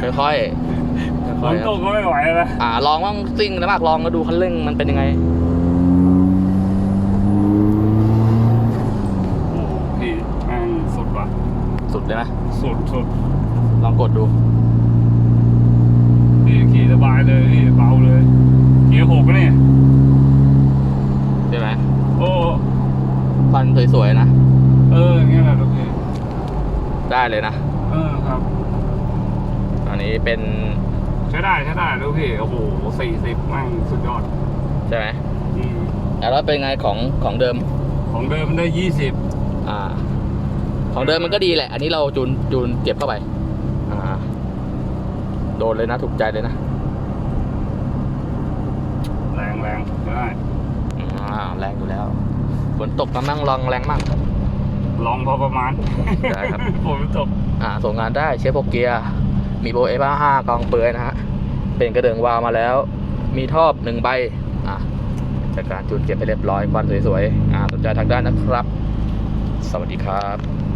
ค่อยฝค่อยนๆคตรับกก็ไม่ไหวแล้วอ่าลองบ้างซิ่งนะมากลองก็ดูคันเร่งมันเป็นยังไง โอ้โหพี่แม่งสุดว่ะสุดเลยนะสุดสุดลองกดดู พี่ขี่สบายเลยพี่เบาเลยเกียร์หกเนี่ยใช่ไหมโอ้ควันสวยๆนะ เอออย่างเงี้ยแหละโอเคได้เลยนะ เออครับ อันนี้ เป็นใช้ได้ใช้ได้แล้วพี่โอ้โหสี่สิบแม่งสุดยอดใช่ไหมอืมแล้วเป็นไงของของเดิม ของเดิมมันได้ยี่สิบอ่า ของเดิมมันก็ดีแหละ อันนี้เราจูนจูนเก็บเข้าไป อ่า โดนเลยนะถูกใจเลยนะแรงแรงใช้ได้อ่าแรงอยู่แล้วฝนตกกำลังลองแรงมากลองพอประมาณได้ครับฝนตกอ่าส่งงานได้เชฟโปเกียร์ มีโบเอฟห้ากองเปลือยนะฮะ เป็นกระเดื่องวาวมาแล้ว มีทอบหนึ่งใบอะจากการจุดเก็บไปเรียบร้อยควันสวยๆอ่าสนใจทางด้านนะครับ สวัสดีครับ